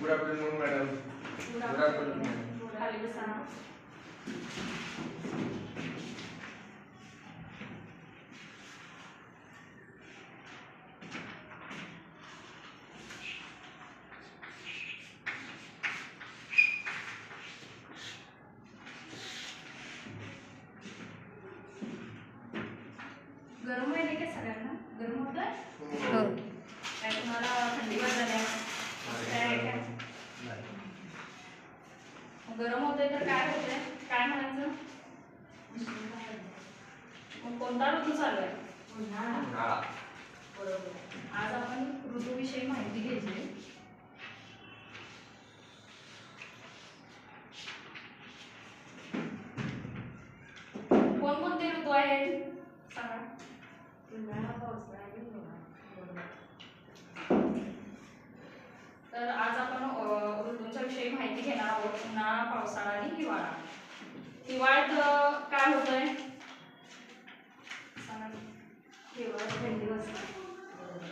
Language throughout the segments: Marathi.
Good afternoon madam. खाली बसा गरम आहे का सगळ्यांना? गरम होत हो. काय तुम्हाला थंडी काय आहे काय गरम होतंय तर काय होतंय? काय म्हणायचं? मग कोणता ऋतू चालू आहे? उन्हाळा. बरोबर. आज आपण ऋतूविषयी माहिती घ्यायची कोणकोणते ऋतू आहेत? सांगा. तर आज आपण अ, ऋतूंच्या विषयी माहिती घेणार आहोत उन्हाळा पावसाळा आणि हिवाळा. हिवाळ्यात काय होतंय? सांगा थंडी वाजते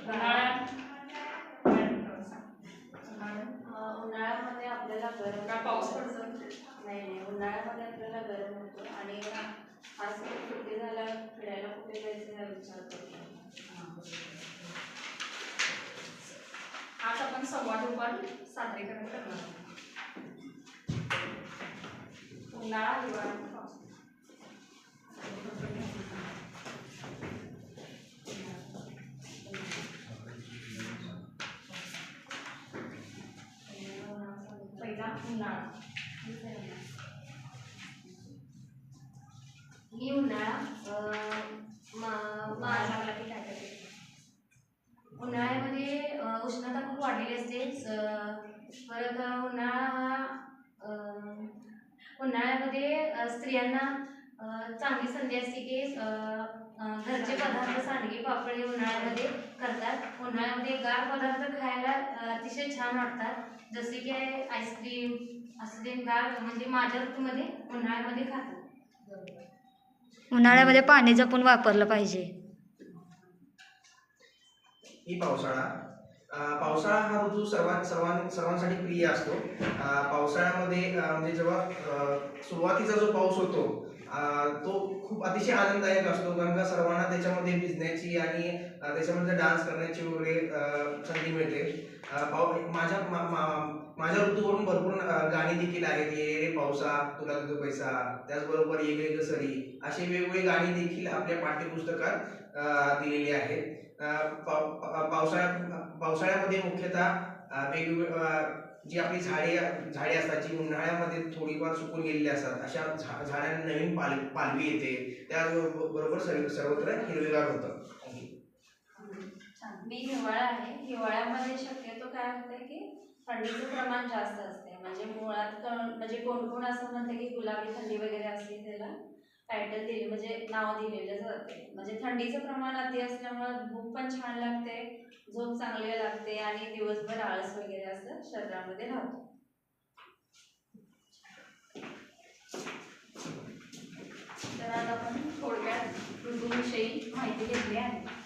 उन्हाळ्यात? उन्हाळ्यामध्ये आपल्याला गरम का पाऊस पडतो नाही? नाही उन्हाळ्यामध्ये आपल्याला गरम होतो आणि आज सुट्टी झाल्या फिरायला कुठे जायचं हा विचार करतो. आज आपण संवाद उपाट सादरीकरण करणार आहोत. उन्हाळा हिवाळा आणि पहिला उन्हाळा. मी उन्हाळा मा- माझा मा- लागला की काय उन्हाळ्यामध्ये उष्णता खूप वाढलेली असते. परत उन्हाळा हा उन्हाळ्यामध्ये स्त्रियांना चांगली संधी असते की घरचे पदार्थ सांडगे पापड हे उन्हाळ्यामध्ये करतात. उन्हाळ्यामध्ये गार पदार्थ खायला अतिशय छान वाटतात. जसे की आईस्क्रीम असं ते गार म्हणजे माझ्या ऋतूमध्ये उन्हाळ्यामध्ये खातात. उन्हाळ्यामध्ये पाणी जपून वापरलं पाहिजे. ही पावसाळा पावसाळा हा ऋतू सर्वां सर्वां सर्वांसाठी प्रिय असतो. पावसाळ्यामध्ये म्हणजे जेव्हा सुरुवातीचा जो पाऊस होतो तो खूप अतिशय आनंददायक असतो. कारण का सर्वांना त्याच्यामध्ये भिजण्याची आणि त्याच्यामध्ये डान्स करण्याची वगैरे संधी मिळते. पाऊ माझ्या माझ्या ऋतूवरून भरपूर गाणी देखील आहेत. ये रे पावसा तुला तुझा पैसा त्याचबरोबर ये गे सरी अशी वेगवेगळी गाणी देखील आपल्या पाठ्यपुस्तकात दिलेली आहेत. पावसाळ्या पावसाळ्यामध्ये मुख्यतः अ, वेगवेगळे जी आपली झाडे झाडे असतात जी उन्हाळ्यामध्ये थोडीफार सुकून गेलेली असतात अशा झा झाडांना नवीन पाल पालवी येते. त्याचबरोबर सर्व सर्वत्र हिरवेगार होतं. मी हिवाळा आहे. हिवाळ्यामध्ये शक्यतो काय होतं की थंडीचं प्रमाण जास्त असते म्हणजे मुळात म्हणजे कोण कोण असं म्हणतं की गुलाबी थंडी वगैरे असते त्याला टायटल दिले म्हणजे नाव दिलेलं जाते म्हणजे थंडीचं प्रमाण अति असल्यामुळं भूक पण छान लागते झोप चांगली लागते आणि दिवसभर आळस वगैरे असं शरीरामध्ये राहतो. तर आज आपण थोडक्यात ऋतूविषयी माहिती घेतली आहे.